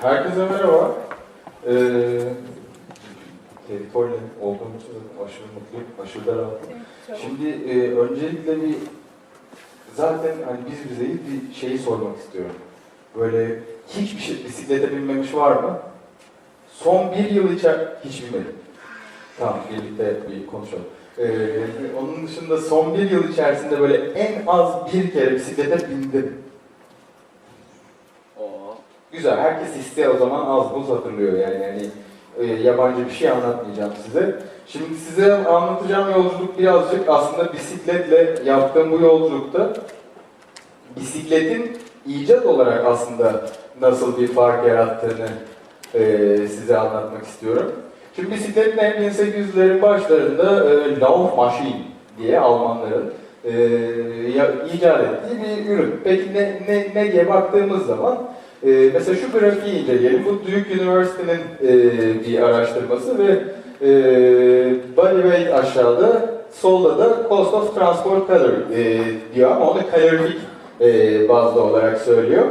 Herkese merhaba. Ee, Tevfik'le olduğum için aşırı mutluyum, aşırı da rahatım. Şimdi e, öncelikle bir zaten hani biz bizeyiz bir şeyi sormak istiyorum. Böyle hiçbir şey bisiklete binmemiş var mı? Son bir yıl içer hiç binmedim. Tamam birlikte bir konuşalım. Ee, onun dışında son bir yıl içerisinde böyle en az bir kere bisiklete bindim. Güzel, herkes hisse o zaman az buz hatırlıyor yani. yani e, yabancı bir şey anlatmayacağım size. Şimdi size anlatacağım yolculuk birazcık aslında bisikletle yaptığım bu yolculukta bisikletin icat olarak aslında nasıl bir fark yarattığını e, size anlatmak istiyorum. Şimdi bisikletin en 1800'lerin başlarında e, Laufmaschine diye Almanların e, icat ettiği bir ürün. Peki ne, ne, ne diye baktığımız zaman e, mesela şu grafiği inceleyelim. Bu Duke University'nin e, bir araştırması ve e, body weight aşağıda, solda da cost of transport calorie e, diyor ama onu kalorifik e, bazda olarak söylüyor.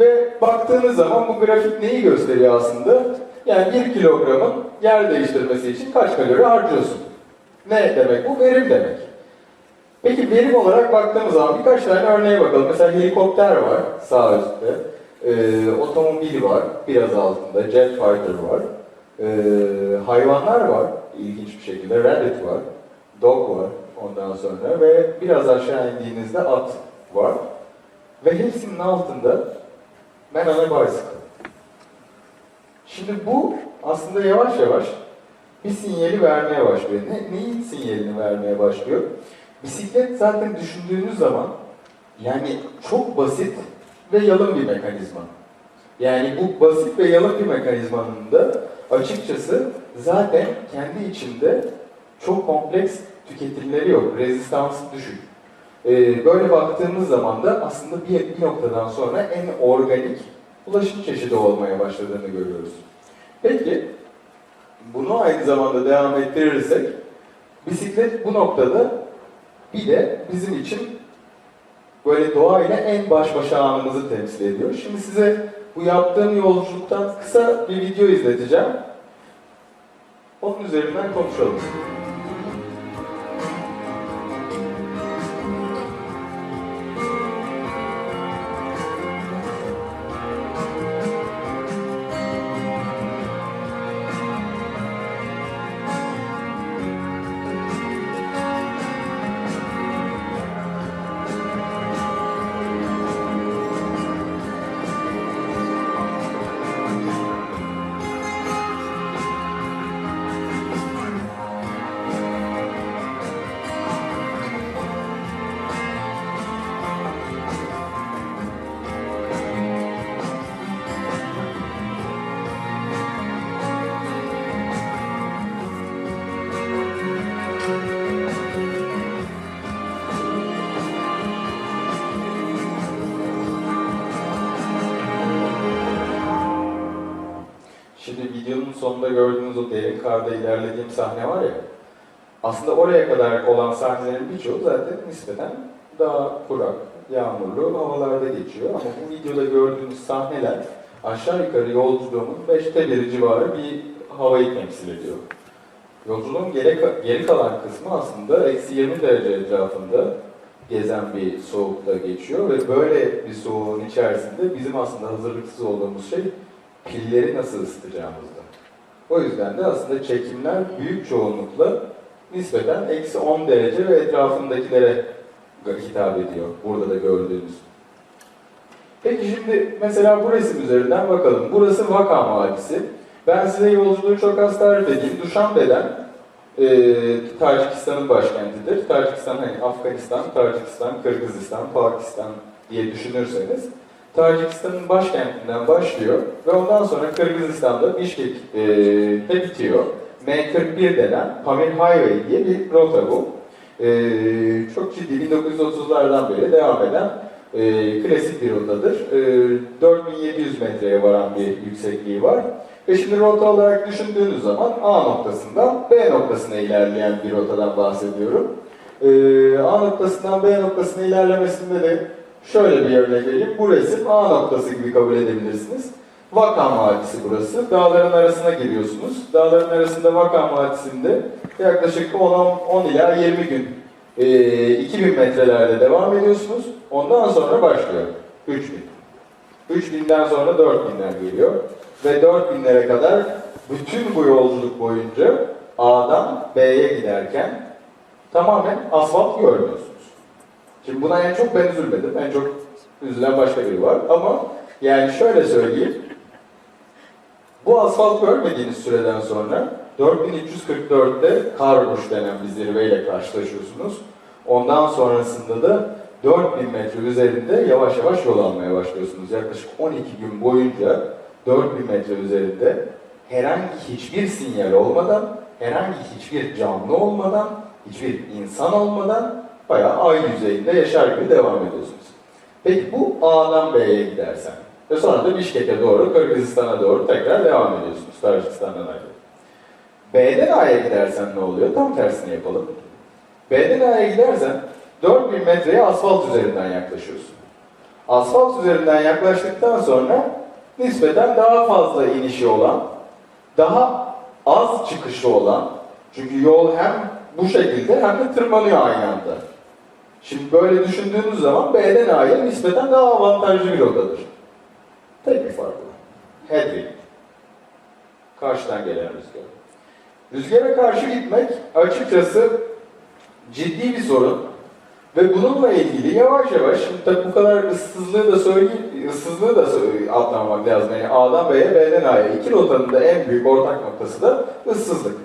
Ve baktığınız zaman bu grafik neyi gösteriyor aslında? Yani bir kilogramın yer değiştirmesi için kaç kalori harcıyorsun? Ne demek bu? Verim demek. Peki verim olarak baktığımız zaman birkaç tane örneğe bakalım. Mesela helikopter var sağ üstte. Ee, otomobil var biraz altında. Jet fighter var. Ee, hayvanlar var ilginç bir şekilde. Rabbit var. Dog var ondan sonra ve biraz aşağı indiğinizde at var. Ve hepsinin altında banana bicycle. Şimdi bu aslında yavaş yavaş bir sinyali vermeye başlıyor. Ne, neyin sinyalini vermeye başlıyor? Bisiklet zaten düşündüğünüz zaman yani çok basit ve yalın bir mekanizma. Yani bu basit ve yalın bir mekanizmanın da açıkçası zaten kendi içinde çok kompleks tüketimleri yok. Rezistansı düşük. Ee, böyle baktığımız zaman da aslında bir, bir noktadan sonra en organik ulaşım çeşidi olmaya başladığını görüyoruz. Peki, bunu aynı zamanda devam ettirirsek, bisiklet bu noktada bir de bizim için böyle doğayla en baş başa anımızı temsil ediyor. Şimdi size bu yaptığım yolculuktan kısa bir video izleteceğim. Onun üzerinden konuşalım. O derin karda ilerlediğim sahne var ya, aslında oraya kadar olan sahnelerin birçoğu zaten nispeten daha kurak, yağmurlu havalarda geçiyor. Ama bu videoda gördüğünüz sahneler aşağı yukarı yolculuğumun beşte biri civarı bir havayı temsil ediyor. Yolculuğun geri, geri kalan kısmı aslında eksi 20 derece etrafında gezen bir soğukta geçiyor ve böyle bir soğuğun içerisinde bizim aslında hazırlıksız olduğumuz şey pilleri nasıl ısıtacağımızda. O yüzden de aslında çekimler büyük çoğunlukla nispeten eksi 10 derece ve etrafındakilere hitap ediyor. Burada da gördüğünüz. Peki şimdi mesela bu resim üzerinden bakalım. Burası Vakam Vadisi. Ben size yolculuğu çok az tarif edeyim. Duşanbe'den e, Tacikistan'ın başkentidir. Tacikistan hani Afganistan, Tacikistan, Kırgızistan, Pakistan diye düşünürseniz Tacikistan'ın başkentinden başlıyor ve ondan sonra Kırgızistan'da Bişkek'te bitiyor. M41 denen Pamir Highway diye bir rota bu. E, çok ciddi 1930'lardan beri devam eden e, klasik bir rotadır. E, 4700 metreye varan bir yüksekliği var. Ve şimdi rota olarak düşündüğünüz zaman A noktasından B noktasına ilerleyen bir rotadan bahsediyorum. E, A noktasından B noktasına ilerlemesinde de şöyle bir örnek vereyim. Bu resim A noktası gibi kabul edebilirsiniz. Vakam Vadisi burası. Dağların arasına giriyorsunuz. Dağların arasında Vakam Vadisi'nde yaklaşık 10, 10 ila 20 gün e, 2000 metrelerde devam ediyorsunuz. Ondan sonra başlıyor. 3000. 3000'den sonra 4000'ler geliyor. Ve 4000'lere kadar bütün bu yolculuk boyunca A'dan B'ye giderken tamamen asfalt görmüyorsunuz. Şimdi buna en çok ben üzülmedim. En çok üzülen başka biri var. Ama yani şöyle söyleyeyim. Bu asfalt görmediğiniz süreden sonra 4344'te Karbuş denen bir zirveyle karşılaşıyorsunuz. Ondan sonrasında da 4000 metre üzerinde yavaş yavaş yol almaya başlıyorsunuz. Yaklaşık 12 gün boyunca 4000 metre üzerinde herhangi hiçbir sinyal olmadan, herhangi hiçbir canlı olmadan, hiçbir insan olmadan bayağı ay yüzeyinde yaşar gibi devam ediyorsunuz. Peki bu A'dan B'ye gidersen ve sonra da Bişkek'e doğru, Kırgızistan'a doğru tekrar devam ediyorsunuz Tacikistan'dan ayrı. B'den A'ya gidersen ne oluyor? Tam tersini yapalım. B'den A'ya gidersen 4000 metreye asfalt üzerinden yaklaşıyorsun. Asfalt üzerinden yaklaştıktan sonra nispeten daha fazla inişi olan, daha az çıkışı olan, çünkü yol hem bu şekilde hem de tırmanıyor aynı anda. Şimdi böyle düşündüğünüz zaman B'den A'ya nispeten daha avantajlı bir rotadır. Tek bir fark var. Headwind. Karşıdan gelen rüzgar. Rüzgara karşı gitmek açıkçası ciddi bir sorun. Ve bununla ilgili yavaş yavaş, şimdi tabii bu kadar ıssızlığı da söyleyeyim, ıssızlığı da atlamak lazım. Yani A'dan B'ye, B'den A'ya. İki rotanın da en büyük ortak noktası da ıssızlık.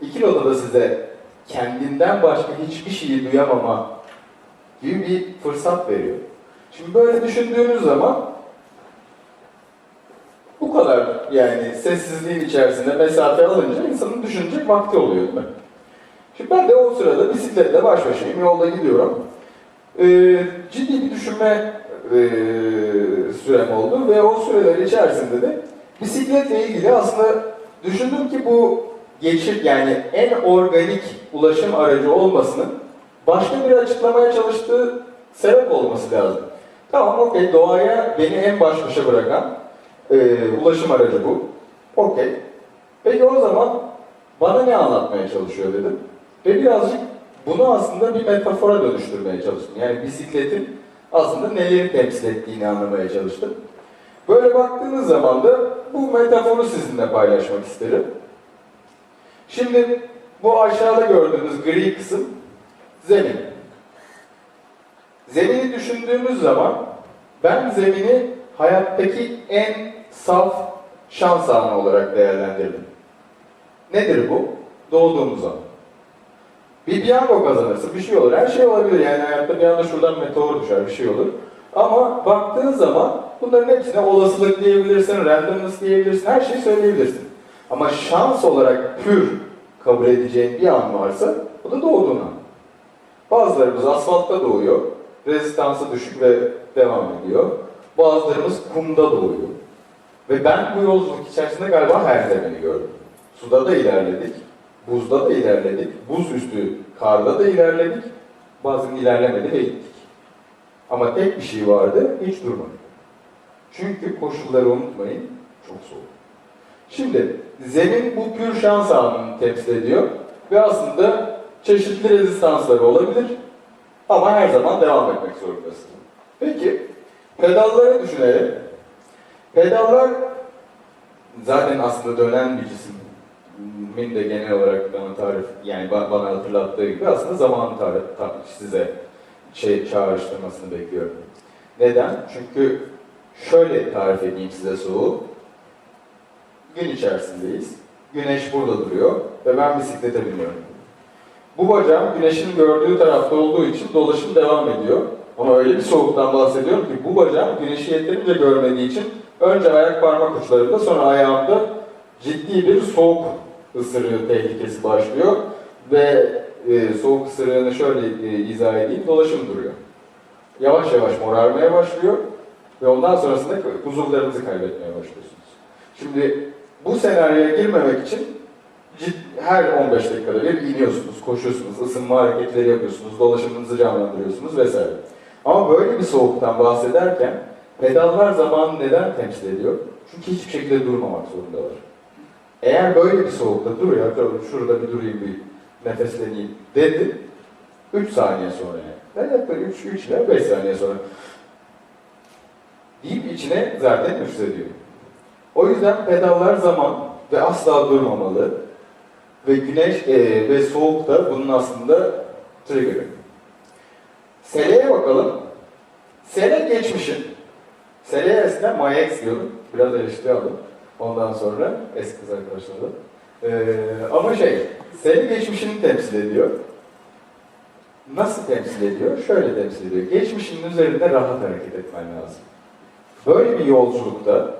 İki rota da size kendinden başka hiçbir şeyi duyamama gibi bir fırsat veriyor. Şimdi böyle düşündüğünüz zaman bu kadar yani sessizliğin içerisinde mesafe alınca insanın düşünecek vakti oluyor değil mi? Şimdi ben de o sırada bisikletle baş başayım, yolda gidiyorum. Ee, ciddi bir düşünme e, sürem oldu ve o süreler içerisinde de bisikletle ilgili aslında düşündüm ki bu geçir yani en organik ulaşım aracı olmasının başka bir açıklamaya çalıştığı sebep olması lazım. Tamam okey doğaya beni en baş başa bırakan e, ulaşım aracı bu. Okey. Peki o zaman bana ne anlatmaya çalışıyor dedim. Ve birazcık bunu aslında bir metafora dönüştürmeye çalıştım. Yani bisikletin aslında neleri temsil ettiğini anlamaya çalıştım. Böyle baktığınız zaman da bu metaforu sizinle paylaşmak isterim. Şimdi bu aşağıda gördüğünüz gri kısım zemin. Zemini düşündüğümüz zaman ben zemini hayattaki en saf şans anı olarak değerlendirdim. Nedir bu? Doğduğumuz zaman. Bir piyango kazanırsın, bir şey olur. Her şey olabilir yani hayatta bir anda şuradan meteor düşer, bir şey olur. Ama baktığın zaman bunların hepsine olasılık diyebilirsin, randomness diyebilirsin, her şeyi söyleyebilirsin. Ama şans olarak pür kabul edeceğin bir an varsa bu da doğduğun an. Bazılarımız asfaltta doğuyor, rezistansı düşük ve devam ediyor. Bazılarımız kumda doğuyor. Ve ben bu yolculuk içerisinde galiba her zemini gördüm. Suda da ilerledik, buzda da ilerledik, buz üstü karda da ilerledik, bazen ilerlemedi ve gittik. Ama tek bir şey vardı, hiç durmadık. Çünkü koşulları unutmayın, çok soğuk. Şimdi zemin bu pür şans anını temsil ediyor ve aslında çeşitli rezistansları olabilir ama her zaman devam etmek zorundasın. Peki, pedalları düşünelim. Pedallar zaten aslında dönen bir cisim. Min de genel olarak bana tarif, yani ba- bana hatırlattığı gibi aslında zaman tarif, ta- size şey çağrıştırmasını bekliyorum. Neden? Çünkü şöyle tarif edeyim size soğuğu. Gün içerisindeyiz. Güneş burada duruyor ve ben bisiklete biniyorum. Bu bacağım güneşin gördüğü tarafta olduğu için dolaşım devam ediyor. Ama öyle bir soğuktan bahsediyorum ki bu bacağım güneşi yeterince görmediği için önce ayak parmak uçlarında sonra ayağımda ciddi bir soğuk ısırığı tehlikesi başlıyor. Ve e, soğuk ısırığını şöyle e, izah edeyim, dolaşım duruyor. Yavaş yavaş morarmaya başlıyor ve ondan sonrasında huzurlarınızı kaybetmeye başlıyorsunuz. Şimdi bu senaryoya girmemek için her 15 dakikada bir iniyorsunuz, koşuyorsunuz, ısınma hareketleri yapıyorsunuz, dolaşımınızı canlandırıyorsunuz vesaire. Ama böyle bir soğuktan bahsederken Pedallar zamanı neden temsil ediyor? Çünkü hiçbir şekilde durmamak zorundalar. Eğer böyle bir soğukta dur ya şurada bir durayım bir nefesleneyim dedi 3 saniye sonra yani. Evet böyle 3, 3 ile 5 saniye sonra deyip içine zaten üflediyor. O yüzden pedallar zaman ve asla durmamalı. Ve güneş e, ve soğuk da bunun aslında trigger'ı. Sele'ye bakalım. Sele geçmişin. Sele'ye eskiden MyX diyordum. Biraz eleştiri. Ondan sonra eski kız arkadaşlarla. Ee, ama şey, Sele geçmişini temsil ediyor. Nasıl temsil ediyor? Şöyle temsil ediyor. Geçmişinin üzerinde rahat hareket etmen lazım. Böyle bir yolculukta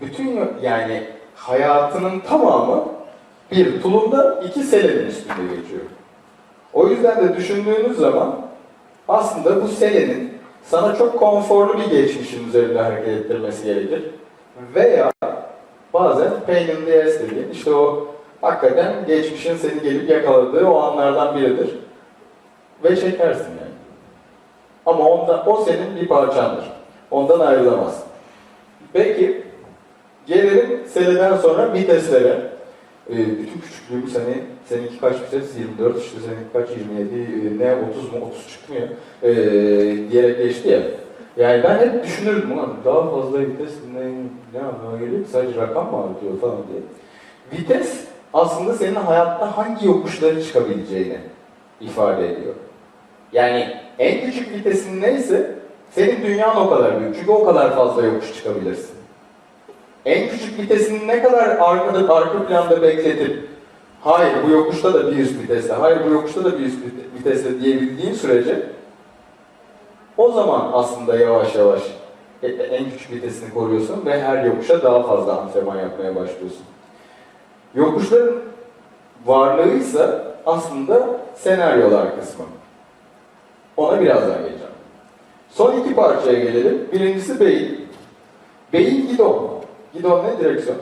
bütün yani hayatının tamamı bir tulumda iki selenin üstünde geçiyor. O yüzden de düşündüğünüz zaman aslında bu selenin sana çok konforlu bir geçmişin üzerinde hareket ettirmesi gerekir. Veya bazen pain in the ass dediğin işte o hakikaten geçmişin seni gelip yakaladığı o anlardan biridir. Ve çekersin yani. Ama onda, o senin bir parçandır. Ondan ayrılamazsın. Peki, gelelim seneden sonra viteslere. Ee, bütün küçüklüğüm seni, seninki kaç vites? 24, işte seninki kaç? 27, e, ne 30 mu? 30 çıkmıyor. Ee, diyerek geçti ya. Yani ben hep düşünürdüm ulan daha fazla vites ne, ne anlama geliyor sadece rakam mı artıyor falan diye. Vites aslında senin hayatta hangi yokuşları çıkabileceğini ifade ediyor. Yani en küçük vitesin neyse senin dünyan o kadar büyük. Çünkü o kadar fazla yokuş çıkabilirsin. En küçük vitesini ne kadar arkada, arka planda bekletip hayır bu yokuşta da bir üst viteste, hayır bu yokuşta da bir üst vite- viteste diyebildiğin sürece o zaman aslında yavaş yavaş e- e- en küçük vitesini koruyorsun ve her yokuşa daha fazla antrenman yapmaya başlıyorsun. Yokuşların varlığıysa aslında senaryolar kısmı. Ona birazdan geleceğim. Son iki parçaya gelelim. Birincisi beyin. Beyin gidon. Gidon? Direksiyon.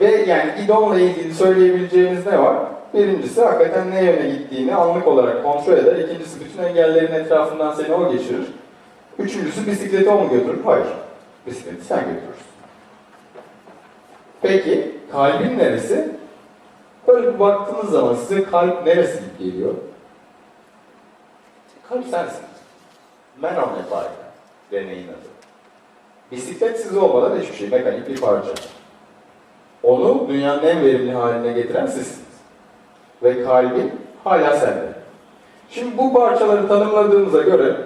Ve yani gidonla ilgili söyleyebileceğimiz ne var? Birincisi hakikaten ne yöne gittiğini anlık olarak kontrol eder. İkincisi bütün engellerin etrafından seni o geçirir. Üçüncüsü bisikleti o mu götürür? Hayır. Bisikleti sen götürürsün. Peki kalbin neresi? Böyle bir baktığınız zaman size kalp neresi gibi geliyor? Kalp sensin. Man on a bike. Deneyin adı. Bisiklet siz olmadan hiçbir şey. Mekanik bir parça. Onu dünyanın en verimli haline getiren sizsiniz. Ve kalbin hala sende. Şimdi bu parçaları tanımladığımıza göre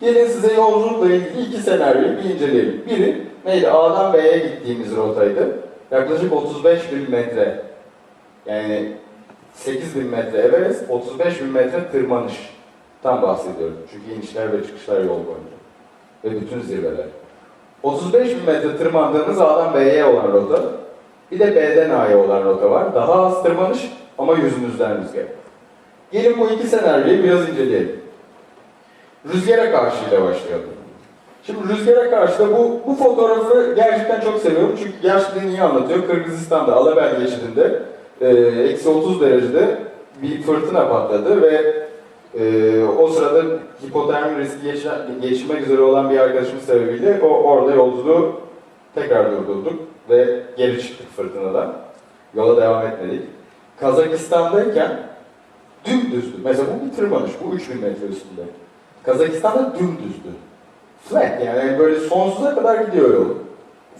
gelin size yolculukla ilgili iki senaryoyu bir inceleyelim. Biri neydi? A'dan B'ye gittiğimiz rotaydı. Yaklaşık 35 bin metre. Yani 8 bin metre Everest, 35 bin metre tırmanış. Tam bahsediyorum. Çünkü inişler ve çıkışlar yol boyunca. Ve bütün zirveler. 35 bin metre tırmandığımız A'dan B'ye olan rota. Bir de B'den A'ya olan rota var. Daha az tırmanış ama yüzünüzden rüzgar. Gelin bu iki senaryoyu biraz inceleyelim. Rüzgara karşıyla başlayalım. Şimdi rüzgara karşı da bu, bu fotoğrafı gerçekten çok seviyorum çünkü gerçekten iyi anlatıyor. Kırgızistan'da Alabel geçidinde eksi 30 derecede bir fırtına patladı ve e, o sırada hipotermi riski geçe- geçirmek üzere olan bir arkadaşımız sebebiyle o orada yolculuğu tekrar durdurduk ve geri çıktık fırtınadan. Yola devam etmedik. Kazakistan'dayken dümdüzdü. Mesela bu bir tırmanış, bu 3000 metre üstünde. Kazakistan'da dümdüzdü. Flat yani böyle sonsuza kadar gidiyor yol.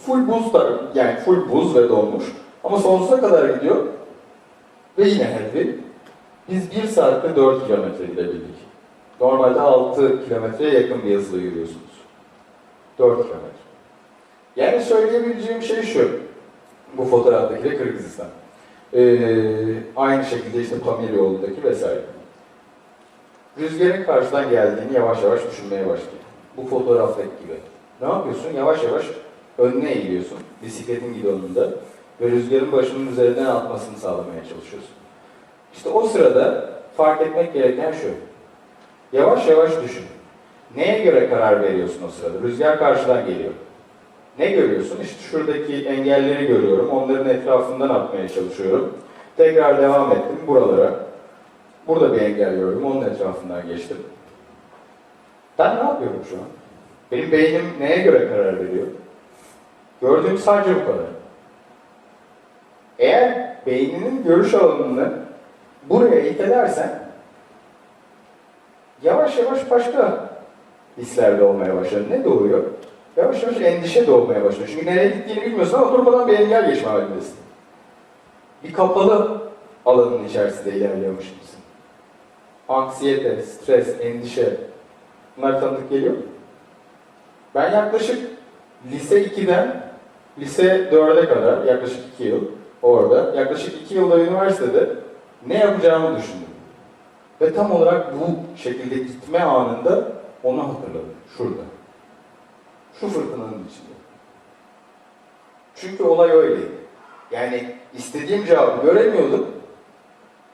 Full buz da, yani full buz ve donmuş. Ama sonsuza kadar gidiyor. Ve yine heavy. Biz 1 saatte 4 kilometre gidebildik. Normalde 6 kilometreye yakın bir hızla yürüyorsunuz. 4 kilometre. Yani söyleyebileceğim şey şu. Bu fotoğraftaki de Kırgızistan. Ee, aynı şekilde işte Pamir yolundaki vesaire. Rüzgarın karşıdan geldiğini yavaş yavaş düşünmeye başlıyor. Bu fotoğraftaki gibi. Ne yapıyorsun? Yavaş yavaş önüne eğiliyorsun. Bisikletin gidonunda. Ve rüzgarın başının üzerinden atmasını sağlamaya çalışıyorsun. İşte o sırada fark etmek gereken şu. Yavaş yavaş düşün. Neye göre karar veriyorsun o sırada? Rüzgar karşıdan geliyor. Ne görüyorsun? İşte şuradaki engelleri görüyorum. Onların etrafından atmaya çalışıyorum. Tekrar devam ettim buralara. Burada bir engel gördüm. Onun etrafından geçtim. Ben ne yapıyorum şu an? Benim beynim neye göre karar veriyor? Gördüğüm sadece bu kadar. Eğer beyninin görüş alanını buraya itelersen yavaş yavaş başka hislerde olmaya başlar. Ne doğuyor? Yavaş yavaş endişe doğmaya başlıyor. Çünkü nereye gittiğini bilmiyorsun ama durmadan bir engel geçme halindesin. Bir kapalı alanın içerisinde ilerliyormuş gibisin. Anksiyete, stres, endişe bunlar tanıdık geliyor mu? Ben yaklaşık lise 2'den lise 4'e kadar yaklaşık 2 yıl orada, yaklaşık 2 yılda üniversitede ne yapacağımı düşündüm. Ve tam olarak bu şekilde gitme anında onu hatırladım. Şurada. Şu fırtınanın içinde. Çünkü olay öyleydi. Yani istediğim cevabı göremiyordum.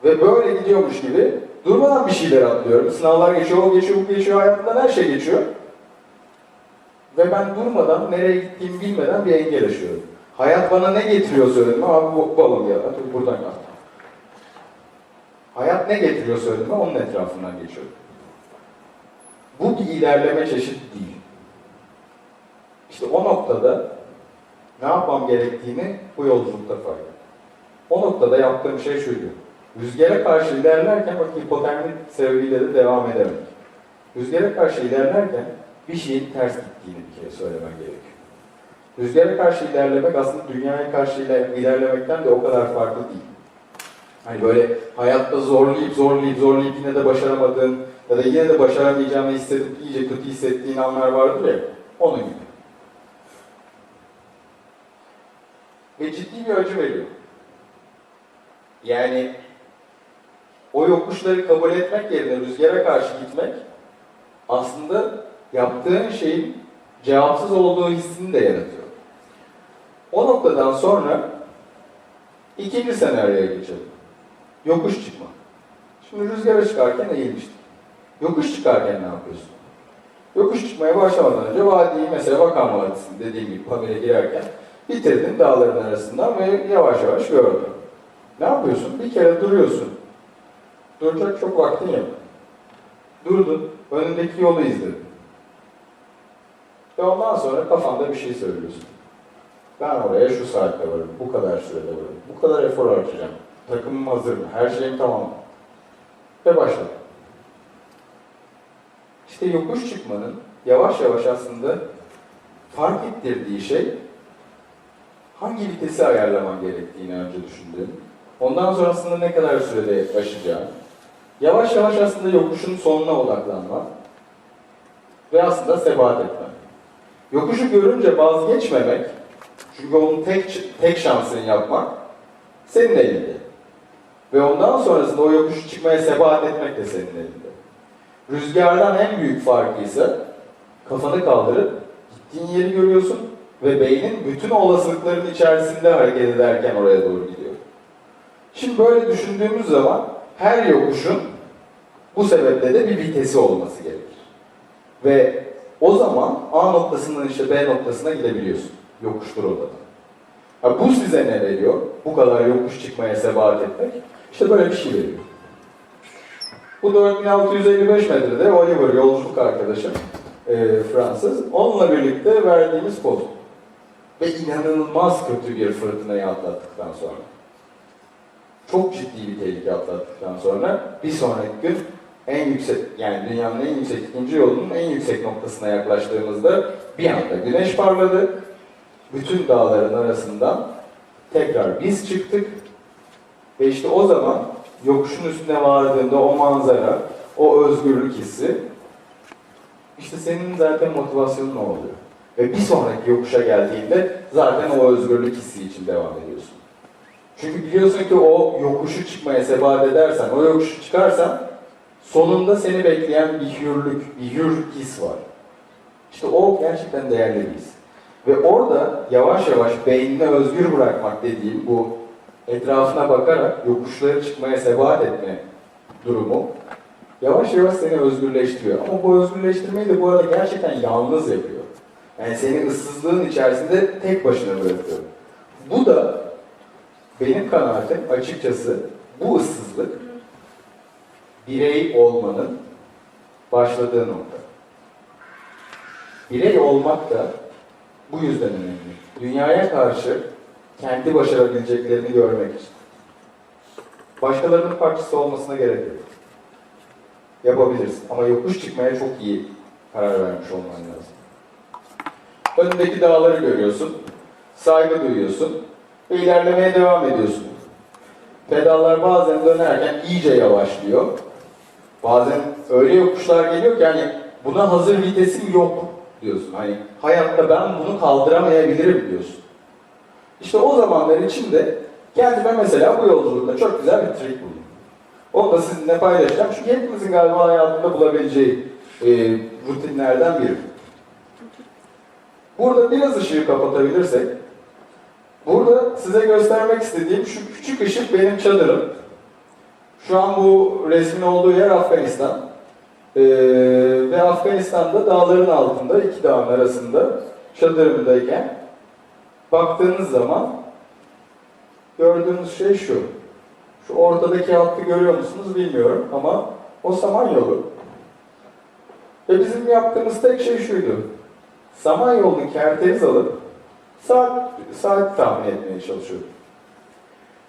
Ve böyle gidiyormuş gibi durmadan bir şeyler atlıyorum. Sınavlar geçiyor, o geçiyor, bu geçiyor, hayatımdan her şey geçiyor. Ve ben durmadan, nereye gittiğimi bilmeden bir engel aşıyorum. Hayat bana ne getiriyor söyledim abi bu balon ya, buradan yap. Hayat ne getiriyor söyledim onun etrafından geçiyorum. Bu bir ilerleme çeşidi değil. İşte o noktada ne yapmam gerektiğini bu yolculukta fark. O noktada yaptığım şey şuydu. Rüzgara karşı ilerlerken bak hipotermi sebebiyle de devam edemedik. Rüzgara karşı ilerlerken bir şeyin ters gittiğini bir kere söylemen gerekiyor. Rüzgara karşı ilerlemek aslında dünyaya karşı iler- ilerlemekten de o kadar farklı değil. Hani böyle hayatta zorlayıp zorlayıp zorlayıp yine de başaramadığın ya da yine de başaramayacağını hissedip iyice kötü hissettiğin anlar vardır ya, onun gibi. Ve ciddi bir acı veriyor. Yani o yokuşları kabul etmek yerine rüzgara karşı gitmek aslında yaptığın şeyin cevapsız olduğu hissini de yaratıyor. O noktadan sonra ikinci senaryoya geçelim. Yokuş çıkma. Şimdi rüzgara çıkarken eğilmiştik. Yokuş çıkarken ne yapıyorsun? Yokuş çıkmaya başlamadan önce vadiyi mesela Bakan Vadisi'nin dediğim gibi Pamir'e girerken bitirdin dağların arasından ve yavaş yavaş gördün. Ne yapıyorsun? Bir kere duruyorsun. Duracak çok vaktin yok. Durdun, önündeki yolu izledin. Ve ondan sonra kafanda bir şey söylüyorsun. Ben oraya şu saatte varım, bu kadar sürede varım, bu kadar efor harcayacağım. Takımım hazır mı? Her şeyim tamam mı? Ve başladım. İşte yokuş çıkmanın yavaş yavaş aslında fark ettirdiği şey hangi vitesi ayarlaman gerektiğini önce düşündüğüm, ondan sonrasında ne kadar sürede aşacağım, yavaş yavaş aslında yokuşun sonuna odaklanma ve aslında sebat etme. Yokuşu görünce vazgeçmemek, çünkü onun tek, tek şansını yapmak senin elinde. Ve ondan sonrasında o yokuşu çıkmaya sebat etmek de senin elinde. Rüzgardan en büyük farkı ise kafanı kaldırıp gittiğin yeri görüyorsun ve beynin bütün olasılıkların içerisinde hareket ederken oraya doğru gidiyor. Şimdi böyle düşündüğümüz zaman her yokuşun bu sebeple de bir vitesi olması gerekir. Ve o zaman A noktasından işte B noktasına gidebiliyorsun. Yokuştur o da. Ha, bu size ne veriyor? Bu kadar yokuş çıkmaya sebat etmek. İşte böyle bir şey veriyor. Bu 4655 metrede Oliver yolculuk arkadaşım e, Fransız. Onunla birlikte verdiğimiz poz. Ve inanılmaz kötü bir fırtınayı atlattıktan sonra. Çok ciddi bir tehlike atlattıktan sonra bir sonraki gün en yüksek yani dünyanın en yüksek ikinci yolunun en yüksek noktasına yaklaştığımızda bir anda güneş parladı. Bütün dağların arasından tekrar biz çıktık. Ve işte o zaman yokuşun üstüne vardığında o manzara, o özgürlük hissi işte senin zaten motivasyonun o oluyor. Ve bir sonraki yokuşa geldiğinde zaten o özgürlük hissi için devam ediyorsun. Çünkü biliyorsun ki o yokuşu çıkmaya sebat edersen, o yokuşu çıkarsan sonunda seni bekleyen bir hürlük, bir hür his var. İşte o gerçekten değerli bir his. Ve orada yavaş yavaş beynine özgür bırakmak dediğim bu etrafına bakarak yokuşları çıkmaya sebat etme durumu yavaş yavaş seni özgürleştiriyor. Ama bu özgürleştirmeyi de bu arada gerçekten yalnız yapıyor. Yani seni ıssızlığın içerisinde tek başına bırakıyor. Bu da benim kanaatim açıkçası bu ıssızlık birey olmanın başladığı nokta. Birey olmak da bu yüzden önemli. Dünyaya karşı kendi başarabileceklerini görmek için. Başkalarının parçası olmasına gerek yok. Yapabilirsin ama yokuş çıkmaya çok iyi karar vermiş olman lazım. Önündeki dağları görüyorsun, saygı duyuyorsun ve ilerlemeye devam ediyorsun. Pedallar bazen dönerken iyice yavaşlıyor. Bazen öyle yokuşlar geliyor ki hani buna hazır vitesim yok diyorsun. Hani hayatta ben bunu kaldıramayabilirim diyorsun. İşte o zamanlar içinde kendime mesela bu yolculukta çok güzel bir trik buldum. Onu da sizinle paylaşacağım çünkü hepimizin galiba hayatında bulabileceği e, rutinlerden biri. Burada biraz ışığı kapatabilirsek, burada size göstermek istediğim şu küçük ışık benim çadırım. Şu an bu resmin olduğu yer Afganistan. Ee, ve Afganistan'da dağların altında, iki dağın arasında çadırımdayken baktığınız zaman gördüğünüz şey şu. Şu ortadaki hattı görüyor musunuz bilmiyorum ama o Samanyolu. Ve bizim yaptığımız tek şey şuydu. Samanyolu'nu kerteriz alıp saat, saat tahmin etmeye çalışıyorduk.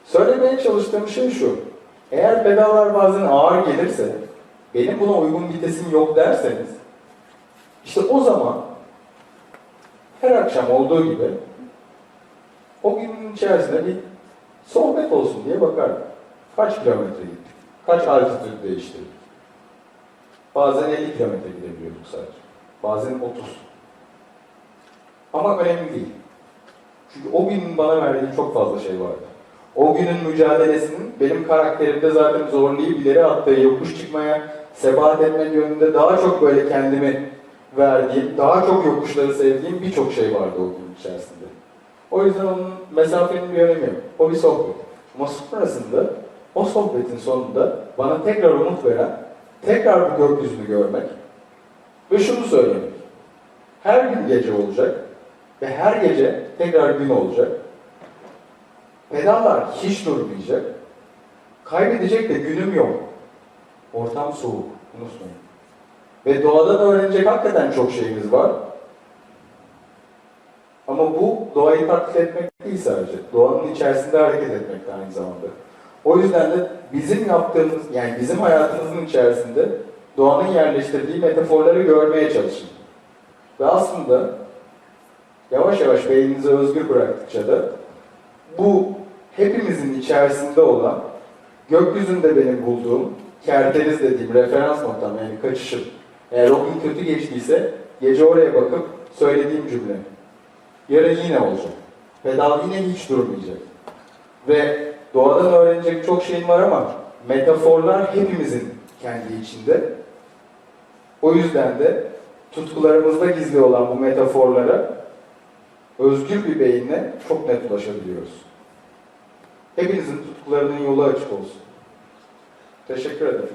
Söylemeye çalıştığım şey şu. Eğer pedallar bazen ağır gelirse, benim buna uygun vitesim yok derseniz, işte o zaman her akşam olduğu gibi o günün içerisinde bir sohbet olsun diye bakardım. Kaç kilometre gittik? Kaç altitüd değiştirdik? Bazen 50 kilometre gidebiliyorduk sadece. Bazen 30. Ama önemli değil. Çünkü o günün bana verdiği çok fazla şey vardı. O günün mücadelesinin benim karakterimde zaten zorlayıp ileri attığı yokuş çıkmaya, sebat etmek yönünde daha çok böyle kendimi verdiğim, daha çok yokuşları sevdiğim birçok şey vardı o gün içerisinde. O yüzden onun mesafenin bir önemi yok. O bir sohbet. Ama sonrasında o sohbetin sonunda bana tekrar umut veren, tekrar bu gökyüzünü görmek ve şunu söylemek. Her gün gece olacak ve her gece tekrar gün olacak. Pedallar hiç durmayacak. Kaybedecek de günüm yok. Ortam soğuk. Unutmayın. Ve doğadan öğrenecek hakikaten çok şeyimiz var. Ama bu doğayı taklit etmek değil sadece. Doğanın içerisinde hareket etmek de aynı zamanda. O yüzden de bizim yaptığımız, yani bizim hayatımızın içerisinde doğanın yerleştirdiği metaforları görmeye çalışın. Ve aslında yavaş yavaş beyninizi özgür bıraktıkça da bu hepimizin içerisinde olan gökyüzünde benim bulduğum kerteriz dediğim referans noktam yani kaçışım. Eğer o gün kötü geçtiyse gece oraya bakıp söylediğim cümle. Yarın yine olacak. Pedal yine hiç durmayacak. Ve doğadan öğrenecek çok şeyim var ama metaforlar hepimizin kendi içinde. O yüzden de tutkularımızda gizli olan bu metaforlara özgür bir beyinle çok net ulaşabiliyoruz. Hepinizin tutkularının yolu açık olsun. Teşekkür ederim.